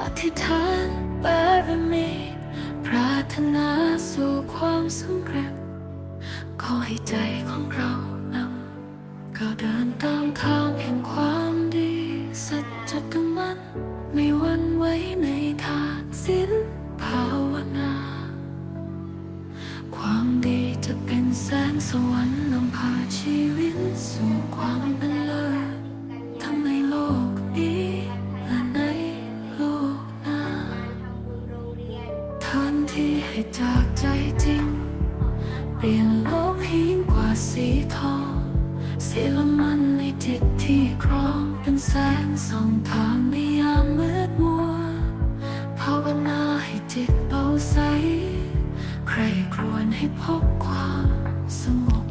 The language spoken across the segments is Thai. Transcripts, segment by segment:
อธิษฐานบารมีปรารถนาสู่ความสำเร็จ ขอให้ใจของเรานำก้าวเดินตามทางแห่งความดี สัจจกมันไม่วันไหวในทางสิ้นภาวนา ความดีจะเป็นแสงสวรรค์ ที่ให้จากใจจริง เปลี่ยนโลกให้ยิ่งกว่าสีทองสีละมันในจิตที่ครองเป็นแสงส่องทางในยามมืดมัวภาวนาให้จิตเบาใส ใครครวญให้พบความสงบ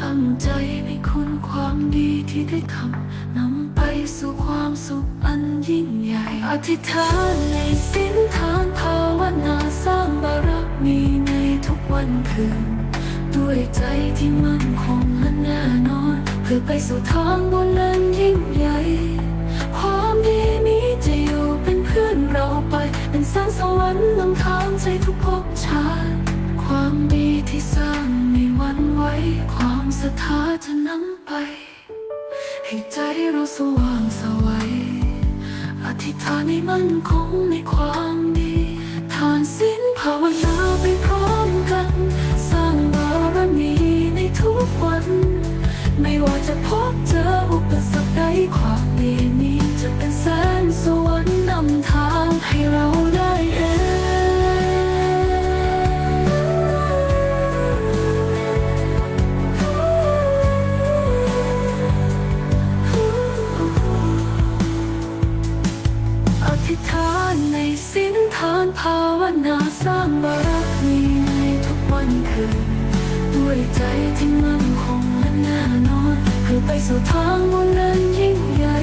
ตั้งใจในคุณความดีที่ได้ทำนำไปสู่ความสุขอันยิ่งใหญ่ อธิษฐานในสิ้นทางภา นาสร้างบารมีในทุกวันคืน ด้วยใจที่มั่นคงและแน่นอน เพื่อไปสู่ทางบนนั้นยิ่งใหญ่ความดีนี้จะอยู่เป็นเพื่อนเราไป เป็นแสงสวรรค์นำทางใจทุกภพชาติ ความดีที่สร้างไม่หวันไหวความศรัทธาจะนำไป ให้ใจเราสว่างสวัยอธิษฐานให้มั่นคงในความ ไม่ว่าจะพบเจออุปสรรคใดความดีนี้จะเป็นแสงสวรรค์นำทางให้เราได้เองอธิษฐานในสิ้นทานภาวนาสร้างบารมีในทุกวันคืน ด้วยใจที่มั่นคงและแน่นอนเพื่อไปสู่ทางบนนั้นยิ่งใหญ่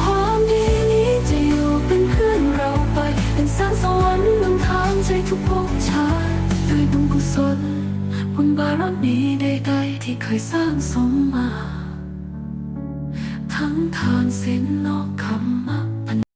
ความดีนี้จะอยู่เป็นเพื่อนเราไป เป็นแสงสวรรค์นทางใจทุกภพชาติด้วยบุญกุศลบุญบารมีใดๆที่เคยสร้างสมมา ทั้งทานศีลนอกคำ